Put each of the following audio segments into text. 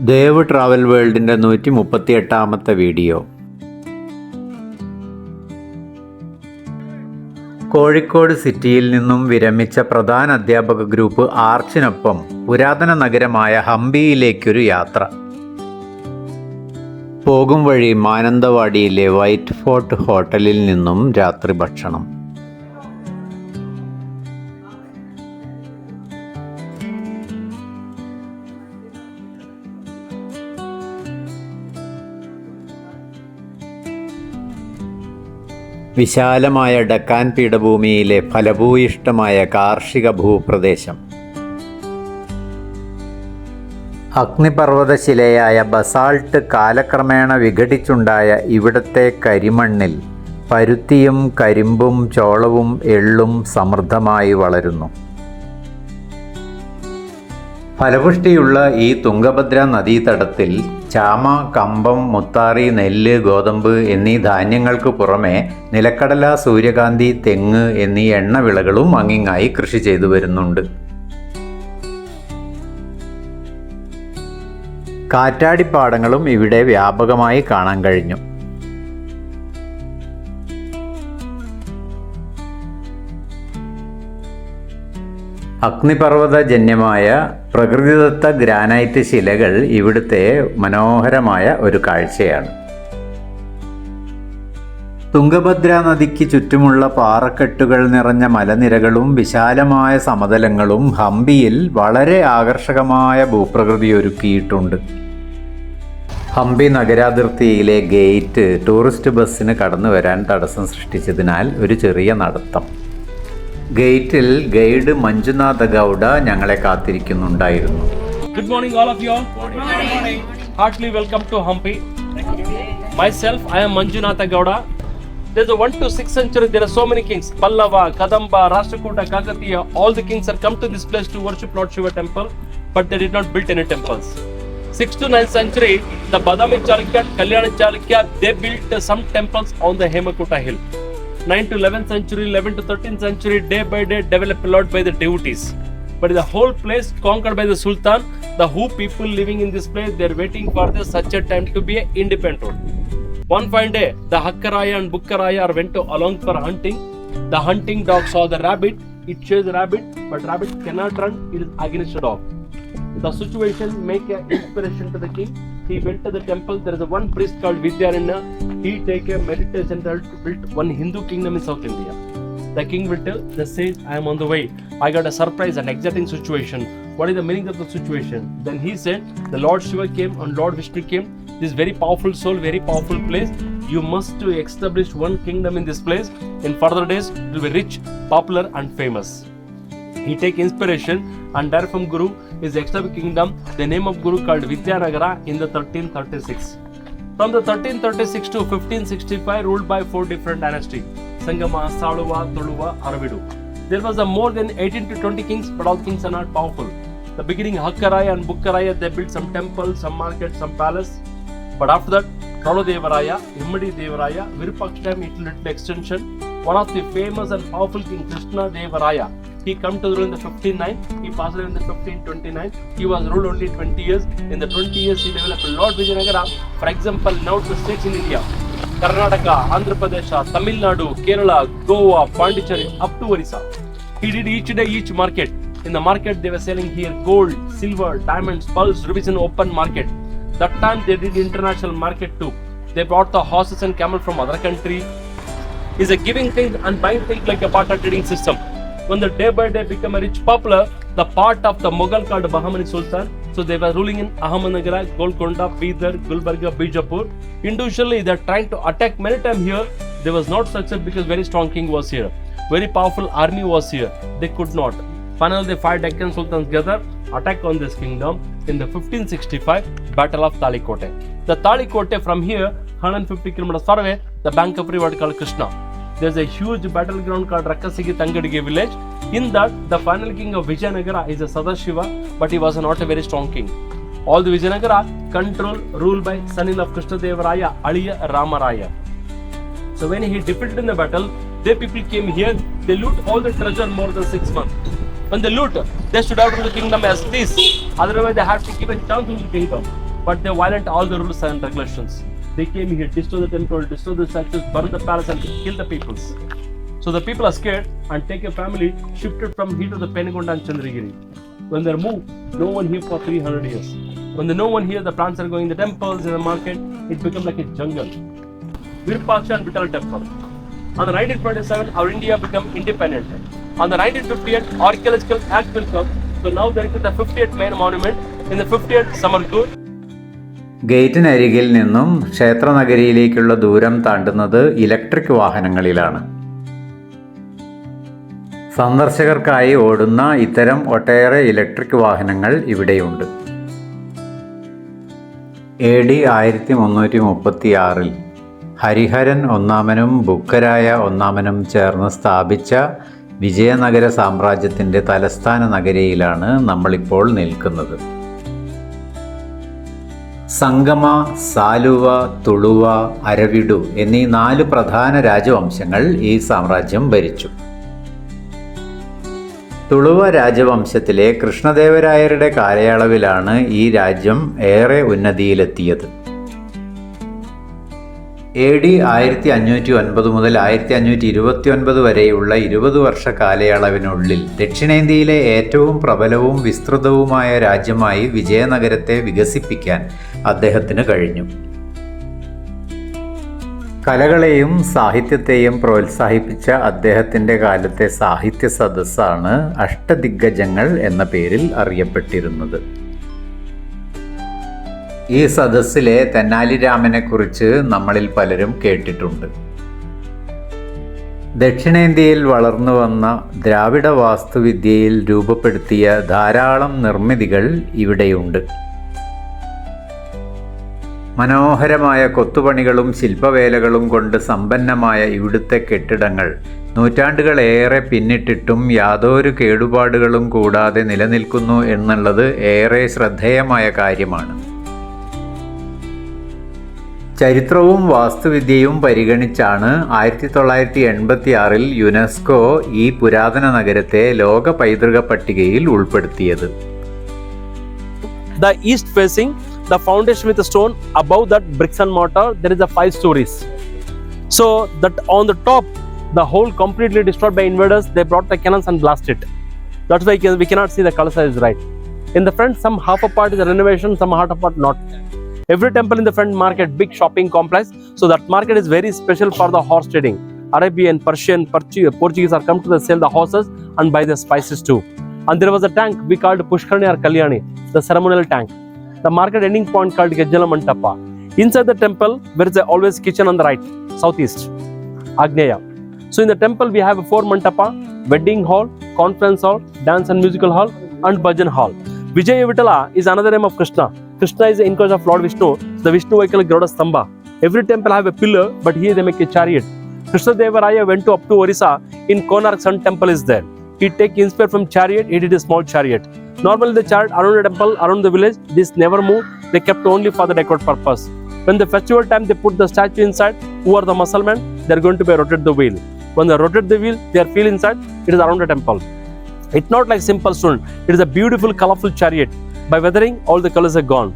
Dev travel വേൾഡിന്റെ നൂറ്റി മുപ്പത്തി എട്ടാമത്തെ വീഡിയോ. കോഴിക്കോട് സിറ്റിയിൽ നിന്നും വിരമിച്ച പ്രധാന അധ്യാപക ഗ്രൂപ്പ് ആർച്ചിനൊപ്പം പുരാതന നഗരമായ ഹംപിയിലേക്കൊരു യാത്ര. പോകും വഴി മാനന്തവാടിയിലെ വൈറ്റ് ഫോർട്ട് ഹോട്ടലിൽ നിന്നും രാത്രി ഭക്ഷണം. വിശാലമായ ഡക്കാൻ പീഠഭൂമിയിലെ ഫലഭൂയിഷ്ടമായ കാർഷിക ഭൂപ്രദേശം. അഗ്നിപർവതശിലയായ ബസാൾട്ട് കാലക്രമേണ വിഘടിച്ചുണ്ടായ ഇവിടത്തെ കരിമണ്ണിൽ പരുത്തിയും കരിമ്പും ചോളവും എള്ളും സമൃദ്ധമായി വളരുന്നു. ഫലപുഷ്ടിയുള്ള ഈ തുംഗഭദ്ര നദീതടത്തിൽ ചാമ കമ്പം മുത്താറി നെല്ല് ഗോതമ്പ് എന്നീ ധാന്യങ്ങൾക്ക് പുറമെ നിലക്കടല സൂര്യകാന്തി തെങ്ങ് എന്നീ എണ്ണവിളകളും അങ്ങിങ്ങായി കൃഷി ചെയ്തു വരുന്നുണ്ട്. കാറ്റാടിപ്പാടങ്ങളും ഇവിടെ വ്യാപകമായി കാണാൻ കഴിഞ്ഞു. അഗ്നിപർവതജന്യമായ പ്രകൃതിദത്ത ഗ്രാനൈറ്റ് ശിലകൾ ഇവിടുത്തെ മനോഹരമായ ഒരു കാഴ്ചയാണ്. തുംഗഭദ്ര നദിക്ക് ചുറ്റുമുള്ള പാറക്കെട്ടുകൾ നിറഞ്ഞ മലനിരകളും വിശാലമായ സമതലങ്ങളും ഹംപിയിൽ വളരെ ആകർഷകമായ ഭൂപ്രകൃതി ഒരുക്കിയിട്ടുണ്ട്. ഹംപി നഗരാതിർത്തിയിലെ ഗേറ്റ് ടൂറിസ്റ്റ് ബസ്സിന് കടന്നു വരാൻ തടസ്സം സൃഷ്ടിച്ചതിനാൽ ഒരു ചെറിയ നടത്തം. ഗേറ്റിൽ ഗൈഡ് മഞ്ജുനാഥ ഗൗഡ ഞങ്ങളെ കാത്തിരിക്കുന്നുണ്ടായിരുന്നു good morning all of you heartly welcome to Hampi myself I I Manjunatha Gowda There's a 1 to 6th century, there are so many kings. Pallava, Kadamba, Rashtrakuta, Kakatiya, all the kings have come to this place to worship Lord Shiva temple, but they did not build any temples. 6th to 9th century, the Badami Chalukya, Kalyana Chalukya, they built uh, some temples on the Hemakuta hill. 9th to 11th century, 11th to 13th century, day by day developed a lot by the devotees. But the whole place conquered by the Sultan, the who people living in this place, they're waiting for the such a time to be independent. One fine day, the Hakkaraya and Bukkaraya went to along for hunting. The hunting dog saw the rabbit, it chased the rabbit, but rabbit cannot run, it is against the dog. The situation make an inspiration to the king. He went to the temple. There is a one priest called Vidyaranya. He take a meditation to build one Hindu kingdom in South India. The king will tell the sage, I am on the way. I got a surprise and exciting situation. What is the meaning of the situation? Then he said, the Lord Shiva came and Lord Vishnu came. This very powerful soul, very powerful place. You must establish one kingdom in this place. In further days, it will be rich, popular, and famous. He take inspiration and there from Guru is established kingdom. The name of Guru called Vidyanagara in the 1336. From the 1336 to 1565, ruled by four different dynasties: Sangama, Saluva, Toluva, Aravidu. There was a more than 18 to 20 kings, but all kings are not powerful. The beginning Hakkaraya and Bukkaraya, they built some temples, some markets, some palace. But after that, Pralodevaraya, Immadi Devaraya, Virupaksham, it little extension. One of the famous and powerful king, Krishna Devaraya, he come to rule in the 1509, he passed away in the 1529. He was ruled only 20 years. In the 20 years, he developed a Lord Vijayanagara. For example, now the states in India, Karnataka, Andhra Pradesh, Tamil Nadu, Kerala, Goa, Pondicherry, up to Orissa. He did each day, each market. In the market, they were selling here gold, silver, diamonds, pearls, rubies in open market. That time, they did international market too. They brought the horses and camel from other country. Is a giving thing and buying thing like a barter trading system. When the day by day become a rich popular, the part of the Mughal called Bahmani Sultan. So they were ruling in Ahmednagar, Golconda, Bidar, Gulbarga, Bijapur. Individually, they are trying to attack many times here. There was not success because very strong king was here. Very powerful army was here. They could not. Finally, they five Deccan Sultans gather, attack on this kingdom in the 1565 Battle of Talikote. The Talikote from here, 150 kilometers far away, the bank of river called Krishna. There's a huge battleground called Rakasigi Tangadige village. In that, the final king of Vijayanagara is a Sadashiva, but he was not a very strong king. All the Vijayanagara control ruled by son of Krishna Devaraya, Aliya Ramaraya. So when he defeated in the battle, they people came here, they loot all the treasure more than six months. When they loot, they should have ruled the kingdom as this. Otherwise, they have to give a chance to the kingdom. but they violate all the rules and regulations. They came here, destroy the temple, destroy the statues, burn the palace, and kill the peoples. So the people are scared and take a family shifted from here to the Penugonda and Chandragiri. When they move, no one here for 300 years. When there's no one here, the plants are going in the temples, in the market, it becomes like a jungle. Virupaksha and Vittal temple. On the 1927, our India become independent. On the 1958, archaeological act will come. So now there is the 58th main monument. In the 58th, Samarkand, ഗേറ്റിനരികിൽ നിന്നും ക്ഷേത്രനഗരിയിലേക്കുള്ള ദൂരം താണ്ടുന്നത് electric വാഹനങ്ങളിലാണ്. സന്ദർശകർക്കായി ഓടുന്ന ഇത്തരം ഒട്ടേറെ electric വാഹനങ്ങൾ ഇവിടെയുണ്ട്. A D ആയിരത്തി മുന്നൂറ്റി മുപ്പത്തി ആറിൽ ഹരിഹരൻ ഒന്നാമനും ബുക്കരായ ഒന്നാമനും ചേർന്ന് സ്ഥാപിച്ച വിജയനഗര സാമ്രാജ്യത്തിന്റെ തലസ്ഥാന നഗരിയിലാണ് നമ്മളിപ്പോൾ നിൽക്കുന്നത്. സംഗമ സാലുവ തുളുവ അരവിഡു എന്നീ നാല് പ്രധാന രാജവംശങ്ങൾ ഈ സാമ്രാജ്യം ഭരിച്ചു. തുളുവ രാജവംശത്തിലെ കൃഷ്ണദേവരായരുടെ കാലയളവിലാണ് ഈ രാജ്യം ഏറെ ഉന്നതിയിലെത്തിയത്. എ ഡി ആയിരത്തി അഞ്ഞൂറ്റി ഒൻപത് മുതൽ ആയിരത്തി അഞ്ഞൂറ്റി ഇരുപത്തി ഒൻപത് വരെയുള്ള ഇരുപത് വർഷ കാലയളവിനുള്ളിൽ ദക്ഷിണേന്ത്യയിലെ ഏറ്റവും പ്രബലവും വിസ്തൃതവുമായ രാജ്യമായി വിജയനഗരത്തെ വികസിപ്പിക്കാൻ അദ്ദേഹത്തിന് കഴിഞ്ഞു. കലകളെയും സാഹിത്യത്തെയും പ്രോത്സാഹിപ്പിച്ച അദ്ദേഹത്തിന്റെ കാലത്തെ സാഹിത്യ സദസ്സാണ് അഷ്ടദിഗ്ഗജങ്ങൾ എന്ന പേരിൽ അറിയപ്പെട്ടിരുന്നത്. ഈ സദസ്സിലെ തെന്നാലിരാമനെക്കുറിച്ച് നമ്മളിൽ പലരും കേട്ടിട്ടുണ്ട്. ദക്ഷിണേന്ത്യയിൽ വളർന്നു വന്ന ദ്രാവിഡ വാസ്തുവിദ്യയിൽ രൂപപ്പെടുത്തിയ ധാരാളം നിർമ്മിതികൾ ഇവിടെയുണ്ട്. മനോഹരമായ കൊത്തുപണികളും ശില്പവേലകളും കൊണ്ട് സമ്പന്നമായ ഇവിടുത്തെ കെട്ടിടങ്ങൾ. നൂറ്റാണ്ടുകളേറെ പിന്നിട്ടിട്ടും യാതൊരു കേടുപാടുകളും കൂടാതെ നിലനിൽക്കുന്നു എന്നുള്ളത് ഏറെ ശ്രദ്ധേയമായ കാര്യമാണ്. ചരിത്രവും വാസ്തുവിദ്യയും പരിഗണിച്ചാണ് ആയിരത്തി തൊള്ളായിരത്തി എൺപത്തി ആറിൽ യുനെസ്കോ ഈ പുരാതന നഗരത്തെ ലോക പൈതൃക പട്ടികയിൽ ഉൾപ്പെടുത്തിയത്. The east facing, the foundation with the stone, above that bricks and mortar, there is a five stories. So that on the top, the whole completely destroyed by invaders, they brought the cannons and blast it. That's why we cannot see the color size right. In the front, some half a part is renovation, some half a part not. Every temple in the front market, big shopping complex. So that market is very special for the horse trading. Arabian, Persian, Portuguese are come to the sell the horses and buy the spices too. And there was a tank we called Pushkarni or Kalyani, the ceremonial tank. The market ending point called Gajjala Mantapa. Inside the temple, there is always kitchen on the right, southeast, Agneya. So in the temple, we have a four mantapa, wedding hall, conference hall, dance and musical hall, and bhajan hall. Vijaya Vitala is another name of Krishna. Krishna is the incarnation of Lord Vishnu, the Vishnu vehicle Garuda Stamba. Every temple have a pillar, but here they make a chariot. Krishna Devaraya went to up to Orissa. In Konark Sun temple is there. He take inspired from chariot. He did a small chariot. Normally the chariot around the temple, around the village, this never move. They kept only for the decorative purpose. When the festival time, they put the statue inside. Who are the Muslims? They are going to be rotate the wheel. When they rotate the wheel, they are feel inside. It is around the temple. It's not like simple stone. It is a beautiful, colorful chariot. By weathering, all the colors are gone.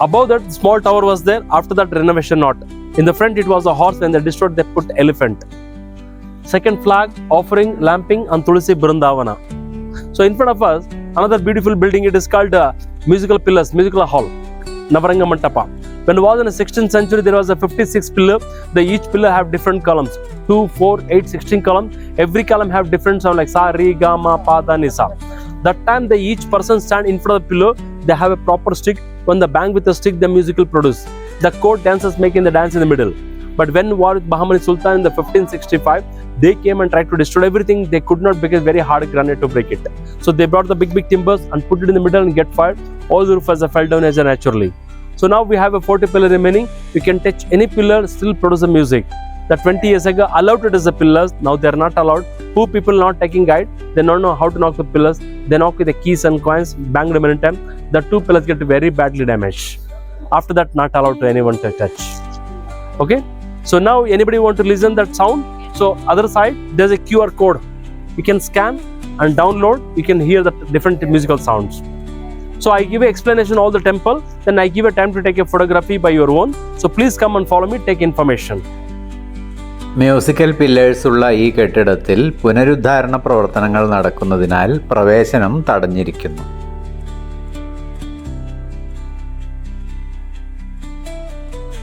Above that, small tower was there. After that, renovation not. In the front, it was a horse. When they destroyed, they put elephant. Second flag, offering, lamping, and Tulsi Brindavana. So in front of us, another beautiful building. It is called uh, musical pillars, musical hall, Navaranga Mantapa. When it was in the 16th century, there was a 56 pillar. The each pillar have different columns, 2, 4, 8, 16 columns. Every column have different sound like sa, re, ga, ma, pa, da, ni, sa. That time, they each person stand in front of the pillar. They have a proper stick. When the bang with the stick, the musical produce. The court dancers making the dance in the middle. But when war with Bahmani Sultan in the 1565, they came and tried to destroy everything. They could not because very hard granite to break it. So they brought the big big timbers and put it in the middle and get fired. All the roof as a fell down as a naturally. So now we have a 40 pillar remaining. You can touch any pillar, still produce the music. That 20 years ago allowed it as the pillars. Now they are not allowed. Who people not taking guide? They don't know how to knock the pillars. They knock with the keys and coins, banged many time. The two pillars get very badly damaged. After that, not allowed to anyone to touch. Okay. So now anybody want to listen that sound? So other side there's a QR code. You can scan and download. You can hear the different musical sounds. So I give a explanation all the temple, then I give a time to take a photography by your own. So please come and follow me, take information. Musical pillars ഉള്ള ഈ കെട്ടിടത്തിൽ പുനരുദ്ധാരണ പ്രവർത്തനങ്ങൾ നടക്കുന്നതിനാൽ പ്രവേശനം തടഞ്ഞിരിക്കുന്നു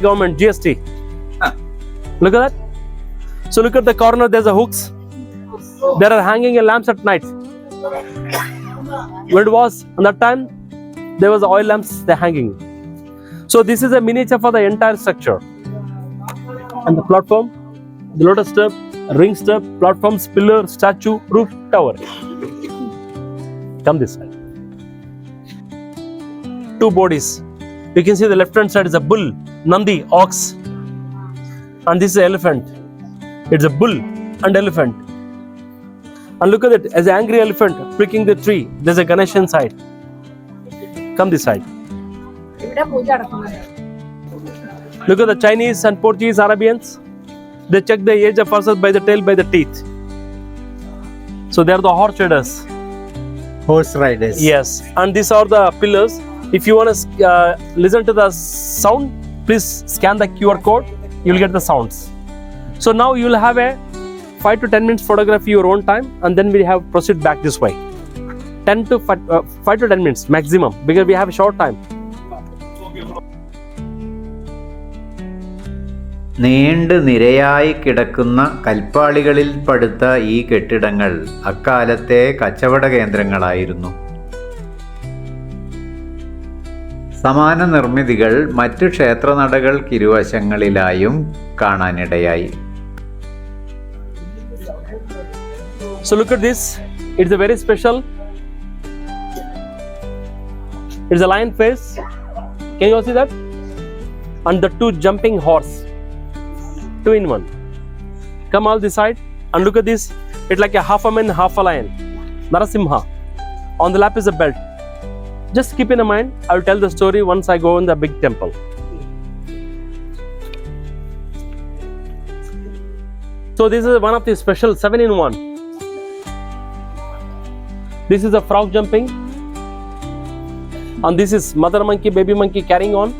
Government GST. Look at that. So look at the corner. There's a hooks. There are hanging lamps at night. When it was on that time, there was oil lamps they're hanging. So this is a miniature for the entire structure. And the platform, the lotus step, ring step, platforms, pillar, statue, roof, tower. Come this side. Two bodies. You can see the left hand side is a bull, Nandi, ox, and this is elephant. It's a bull and elephant. And look at it, as an angry elephant pricking the tree, there's a Ganesh inside. Come this side. Look at the Chinese and Portuguese Arabians. They check the age of horses by the tail, by the teeth. So they are the horse riders. Horse riders. Yes. And these are the pillars. If you want to uh, listen to the sound, please scan the QR code. You'll get the sounds. So now you will have a 5 to 10 minutes photography your own time, and then we have proceed back this way. 10 to 5, uh, five to 10 minutes maximum because we have a short time. നീണ്ട് നിരയായി കിടക്കുന്ന കൽപ്പാളികളിൽ പടുത്ത ഈ കെട്ടിടങ്ങൾ അക്കാലത്തെ കച്ചവട കേന്ദ്രങ്ങളായിരുന്നു സമാന നിർമ്മിതികൾ മറ്റു ക്ഷേത്രനടകൾക്കിരുവശങ്ങളിലായും കാണാനിടയായി So look at this. It's a very special. It's a lion face. Can you all see that? And the two jumping horse. Two in one. Come all this side and look at this. It's like a half a man, half a lion. Narasimha. On the lap is a belt. Just keep in mind, I will tell the story once I go in the big temple. So this is one of the special seven in one. This is a frog jumping. And this is mother monkey, baby monkey carrying on.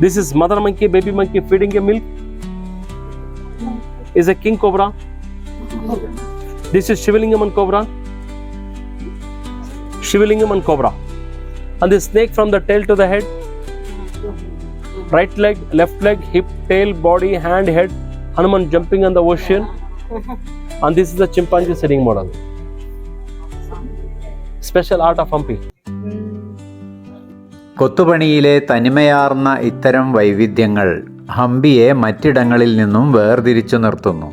This is mother monkey, baby monkey feeding a milk. Is a king cobra. This is Shivalingam and cobra. Shivalingam and cobra. And the snake from the tail to the head. Right leg, left leg, hip, tail, body, hand, head. Hanuman jumping on the ocean. And this is the chimpanzee sitting model. Special art of Hampi കൊത്തുപണിയിലെ തനിമയാർന്ന ഇത്തരം വൈവിധ്യങ്ങൾ ഹംപിയെ മറ്റിടങ്ങളിൽ നിന്നും വേർതിരിച്ചു നിർത്തുന്നു.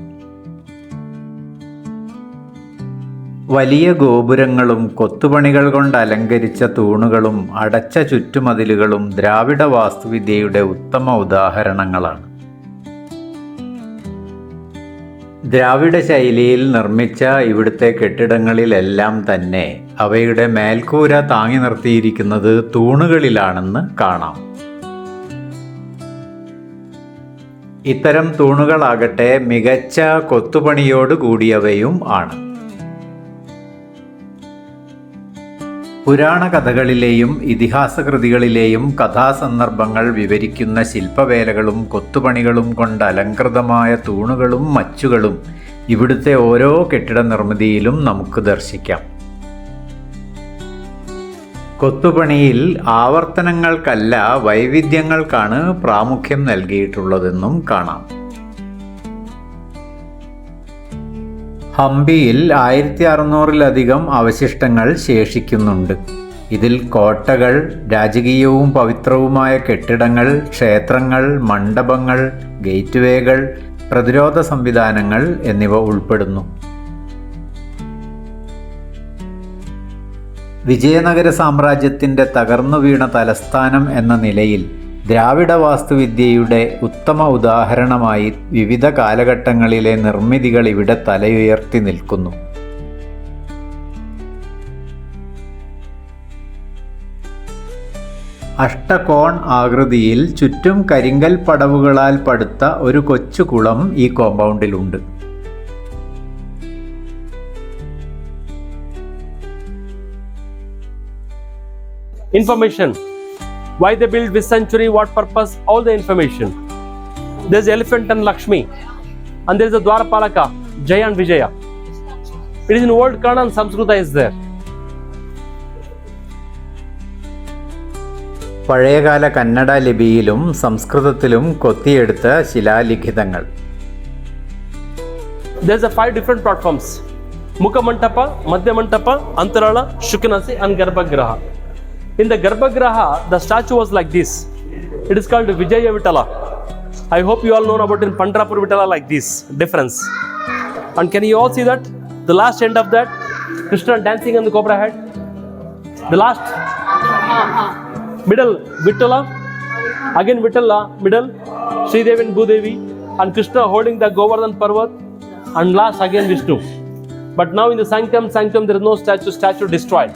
വലിയ ഗോപുരങ്ങളും കൊത്തുപണികൾ കൊണ്ട് അലങ്കരിച്ച തൂണുകളും അടച്ച ചുറ്റുമതിലുകളും ദ്രാവിഡ വാസ്തുവിദ്യയുടെ ഉത്തമ ഉദാഹരണങ്ങളാണ്. ദ്രാവിഡ ശൈലിയിൽ നിർമ്മിച്ച ഇവിടുത്തെ കെട്ടിടങ്ങളിലെല്ലാം തന്നെ അവയുടെ മേൽക്കൂര താങ്ങി നിർത്തിയിരിക്കുന്നത് തൂണുകളിലാണെന്ന് കാണാം. ഇത്തരം തൂണുകളാകട്ടെ മികച്ച കൊത്തുപണിയോട് കൂടിയവയും ആണ്. പുരാണ കഥകളിലെയും ഇതിഹാസ കൃതികളിലെയും കഥാസന്ദർഭങ്ങൾ വിവരിക്കുന്ന ശില്പവേലകളും കൊത്തുപണികളും കൊണ്ട് അലങ്കൃതമായ തൂണുകളും മച്ചുകളും ഇവിടുത്തെ ഓരോ കെട്ടിട നിർമ്മിതിയിലും നമുക്ക് ദർശിക്കാം. കൊത്തുപണിയിൽ ആവർത്തനങ്ങൾക്കല്ല വൈവിധ്യങ്ങൾക്കാണ് പ്രാമുഖ്യം നൽകിയിട്ടുള്ളതെന്നും കാണാം. ഹംപിയിൽ ആയിരത്തി അറുന്നൂറിലധികം അവശിഷ്ടങ്ങൾ ശേഷിക്കുന്നുണ്ട്. ഇതിൽ കോട്ടകൾ രാജകീയവും പവിത്രവുമായ കെട്ടിടങ്ങൾ ക്ഷേത്രങ്ങൾ മണ്ഡപങ്ങൾ ഗേറ്റ്വേകൾ പ്രതിരോധ സംവിധാനങ്ങൾ എന്നിവ ഉൾപ്പെടുന്നു. വിജയനഗര സാമ്രാജ്യത്തിന്റെ തകർന്നു വീണ തലസ്ഥാനം എന്ന നിലയിൽ ദ്രാവിഡ വാസ്തുവിദ്യയുടെ ഉത്തമ ഉദാഹരണമായി വിവിധ കാലഘട്ടങ്ങളിലെ നിർമ്മിതികൾ ഇവിടെ തലയുയർത്തി നിൽക്കുന്നു. അഷ്ടകോൺ ആകൃതിയിൽ ചുറ്റും കരിങ്കൽ പടവുകളാൽ പടുത്ത ഒരു കൊച്ചു കുളം ഈ കോമ്പൗണ്ടിലുണ്ട് information. Why they built this century, what purpose, all the information. There's elephant and Lakshmi. And there's a Dwarapalaka, Jaya and Vijaya. It is in old Kannada and Samskrita is there. പഴയകാല Kannada ലിപിയിലും സംസ്കൃതത്തിലും കൊത്തിയെടുത്ത ശിലാലിഖിതങ്ങൾ There's a five different platforms. Mukha Mantapa, Madhya Mantapa, Antarala, Shukanasi and Garbhagraha. in the Garbhagraha, the statue was like this. It is called Vijaya Vitala. I hope you all know about in Pandrapur Vitala like this difference. And can you all see that? The last end of that, Krishna dancing on the cobra head. The last middle Vitala, again Vitala, middle Sridevi and Bhudevi, and Krishna holding the Govardhan Parvat, and last again Vishnu. But now in the Sanctum, Sanctum, there is no statue, statue destroyed.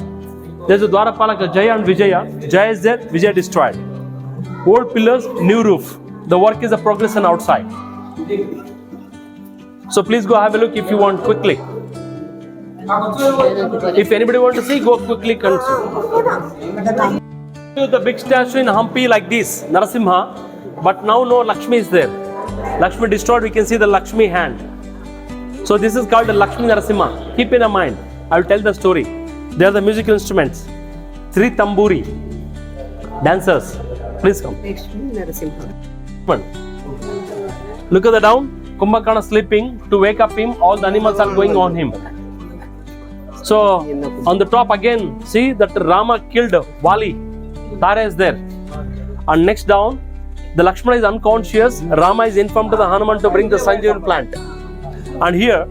There's a Dwarapalaka, Jaya and Vijaya. Jaya is there, Vijaya destroyed. Old pillars, new roof. The work is a progression outside. So please go have a look if you want quickly. If anybody want to see, go quickly. Come. The big statue in Hampi like this, Narasimha, but now no Lakshmi is there. Lakshmi destroyed, we can see the Lakshmi hand. So this is called the Lakshmi Narasimha. Keep in mind, I will tell the story. They are the musical instruments. Three tamburi, dancers. Please come. Look at the down. Kumbhakana sleeping. To wake up him, all the animals are going on him. So on the top again, see that Rama killed Vali. Tara is there. And next down, the Lakshmana is unconscious. Rama is informed to the Hanuman to bring the Sanjeevan plant. And here,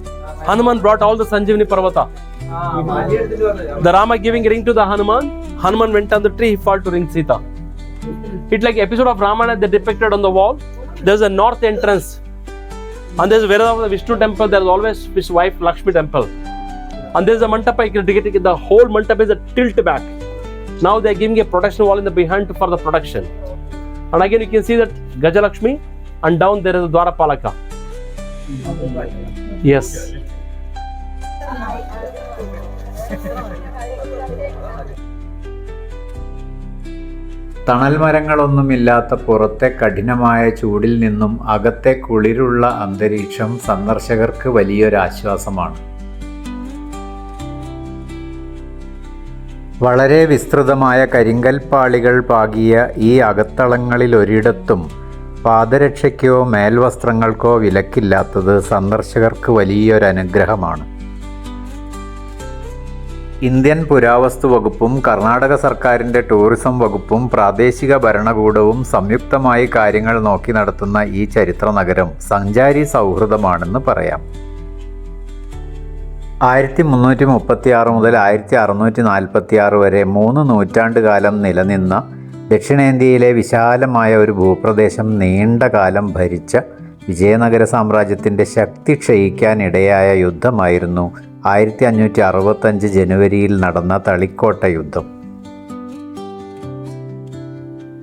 Hanuman brought all the Sanjeevani Parvata. The Rama giving ring to the Hanuman. Hanuman went on the tree, he fell to ring Sita. It's like episode of Ramayana they depicted on the wall. There's a north entrance. And there's wherever the Vishnu temple, there's always his wife Lakshmi temple. And there's a mantapa, it, the whole mantapa is a tilt back. Now they're giving a protection wall in the behind for the protection. And again you can see that Gajalakshmi and down there is a Dwarapalaka. Yes. തണൽ മരങ്ങളൊന്നുമില്ലാത്ത പുറത്തെ കഠിനമായ ചൂടിൽ നിന്നും അകത്തെ കുളിരുള്ള അന്തരീക്ഷം സന്ദർശകർക്ക് വലിയൊരാശ്വാസമാണ്. വളരെ വിസ്തൃതമായ കരിങ്കൽപ്പാളികൾ പാകിയ ഈ അകത്തളങ്ങളിൽ ഒരിടത്തും പാദരക്ഷയ്ക്കോ മേൽവസ്ത്രങ്ങൾക്കോ വിലക്കില്ലാത്തത് സന്ദർശകർക്ക് വലിയൊരനുഗ്രഹമാണ്. ഇന്ത്യൻ പുരാവസ്തു വകുപ്പും കർണാടക സർക്കാരിന്റെ ടൂറിസം വകുപ്പും പ്രാദേശിക ഭരണകൂടവും സംയുക്തമായി കാര്യങ്ങൾ നോക്കി നടത്തുന്ന ഈ ചരിത്ര നഗരം സഞ്ചാരി സൗഹൃദമാണെന്ന് പറയാം. ആയിരത്തി മുന്നൂറ്റി മുപ്പത്തി ആറ് മുതൽ ആയിരത്തി അറുന്നൂറ്റി നാൽപ്പത്തി ആറ് വരെ മൂന്ന് നൂറ്റാണ്ട് കാലം നിലനിന്ന ദക്ഷിണേന്ത്യയിലെ വിശാലമായ ഒരു ഭൂപ്രദേശം നീണ്ട കാലം ഭരിച്ച വിജയനഗര സാമ്രാജ്യത്തിന്റെ ശക്തി ക്ഷയിക്കാനിടയായ യുദ്ധമായിരുന്നു ആയിരത്തി അഞ്ഞൂറ്റി അറുപത്തഞ്ച് ജനുവരിയിൽ നടന്ന തളിക്കോട്ട യുദ്ധം.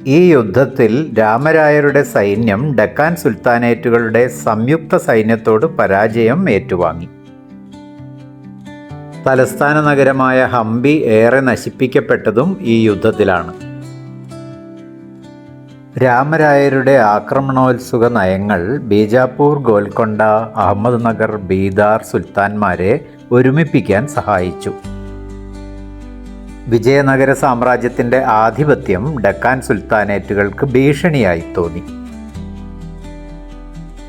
ഈ യുദ്ധത്തിൽ രാമരായരുടെ സൈന്യം ഡക്കാൻ സുൽത്താനേറ്റുകളുടെ സംയുക്ത സൈന്യത്തോട് പരാജയം ഏറ്റുവാങ്ങി. തലസ്ഥാന നഗരമായ ഹംപി ഏറെ നശിപ്പിക്കപ്പെട്ടതും ഈ യുദ്ധത്തിലാണ്. രാമരായരുടെ ആക്രമണോത്സുക നയങ്ങൾ ബീജാപ്പൂർ ഗോൽക്കൊണ്ട അഹമ്മദ് നഗർ ബീദാർ സുൽത്താൻമാരെ ഒരുമിപ്പിക്കാൻ സഹായിച്ചു. വിജയനഗര സാമ്രാജ്യത്തിന്റെ ആധിപത്യം ഡക്കാൻ സുൽത്താനേറ്റുകൾക്ക് ഭീഷണിയായി തോന്നി.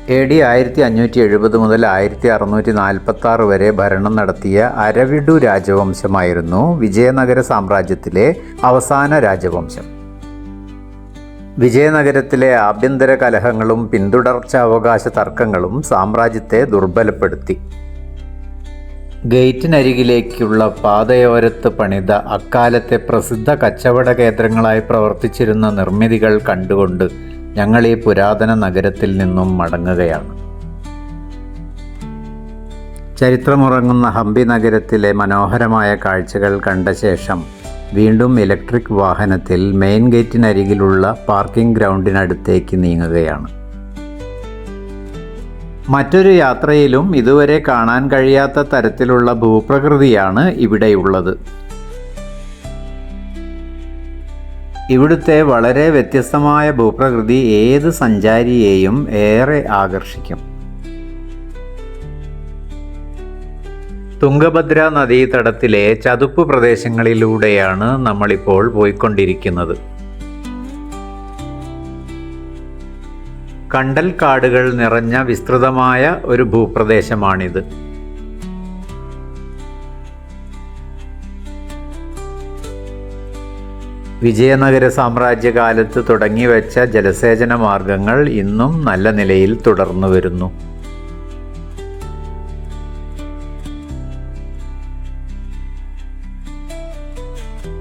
എ ഡി ആയിരത്തി അഞ്ഞൂറ്റി എഴുപത് മുതൽ ആയിരത്തി അറുന്നൂറ്റി നാൽപ്പത്തി ആറ് വരെ ഭരണം നടത്തിയ അരവിഡു രാജവംശമായിരുന്നു വിജയനഗര സാമ്രാജ്യത്തിലെ അവസാന രാജവംശം. വിജയനഗരത്തിലെ ആഭ്യന്തര കലഹങ്ങളും പിന്തുടർച്ചാവകാശ തർക്കങ്ങളും സാമ്രാജ്യത്തെ ദുർബലപ്പെടുത്തി. ഗേറ്റിനരികിലേക്കുള്ള പാതയോരത്ത് പണിത അക്കാലത്തെ പ്രസിദ്ധ കച്ചവട കേന്ദ്രങ്ങളായി പ്രവർത്തിച്ചിരുന്ന നിർമ്മിതികൾ കണ്ടുകൊണ്ട് ഞങ്ങൾ ഈ പുരാതന നഗരത്തിൽ നിന്നും മടങ്ങുകയാണ്. ചരിത്രമുറങ്ങുന്ന ഹംപി നഗരത്തിലെ മനോഹരമായ കാഴ്ചകൾ കണ്ട ശേഷം വീണ്ടും ഇലക്ട്രിക് വാഹനത്തിൽ മെയിൻ ഗേറ്റിനരികിലുള്ള പാർക്കിംഗ് ഗ്രൗണ്ടിനടുത്തേക്ക് നീങ്ങുകയാണ്. മറ്റൊരു യാത്രയിലും ഇതുവരെ കാണാൻ കഴിയാത്ത തരത്തിലുള്ള ഭൂപ്രകൃതിയാണ് ഇവിടെയുള്ളത്. ഇവിടുത്തെ വളരെ വ്യത്യസ്തമായ ഭൂപ്രകൃതി ഏത് സഞ്ചാരിയെയും ഏറെ ആകർഷിക്കും. തുംഗഭദ്ര നദീതടത്തിലെ ചതുപ്പ് പ്രദേശങ്ങളിലൂടെയാണ് നമ്മളിപ്പോൾ പോയിക്കൊണ്ടിരിക്കുന്നത്. കണ്ടൽ കാടുകൾ നിറഞ്ഞ വിസ്തൃതമായ ഒരു ഭൂപ്രദേശമാണിത്. വിജയനഗര സാമ്രാജ്യകാലത്ത് തുടങ്ങിവെച്ച ജലസേചന മാർഗങ്ങൾ ഇന്നും നല്ല നിലയിൽ തുടർന്നു വരുന്നു.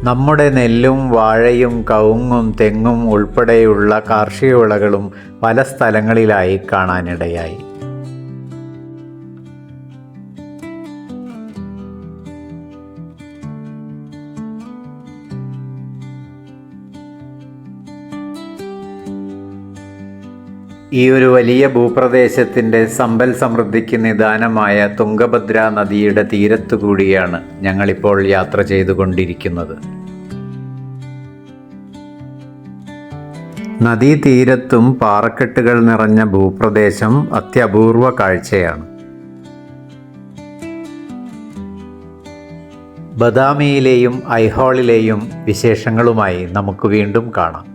നമ്മുടെ നെല്ലും വാഴയും കവുങ്ങും തെങ്ങും ഉൾപ്പെടെയുള്ള കാർഷിക വിളകളും പല സ്ഥലങ്ങളിലായി കാണാനിടയായി. ഈ ഒരു വലിയ ഭൂപ്രദേശത്തിന്റെ സമ്പൽ സമൃദ്ധിക്ക് നിദാനമായ തുംഗഭദ്ര നദിയുടെ തീരത്തുകൂടിയാണ് ഞങ്ങളിപ്പോൾ യാത്ര ചെയ്തുകൊണ്ടിരിക്കുന്നത്. നദീതീരത്തും പാറക്കെട്ടുകൾ നിറഞ്ഞ ഭൂപ്രദേശം അത്യപൂർവ കാഴ്ചയാണ്. ബദാമിയിലെയും ഐഹോളിലെയും വിശേഷങ്ങളുമായി നമുക്ക് വീണ്ടും കാണാം.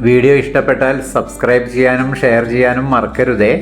വീഡിയോ ഇഷ്ടപ്പെട്ടാൽ സബ്സ്ക്രൈബ് ചെയ്യാനും ഷെയർ ചെയ്യാനും മറക്കരുതേ.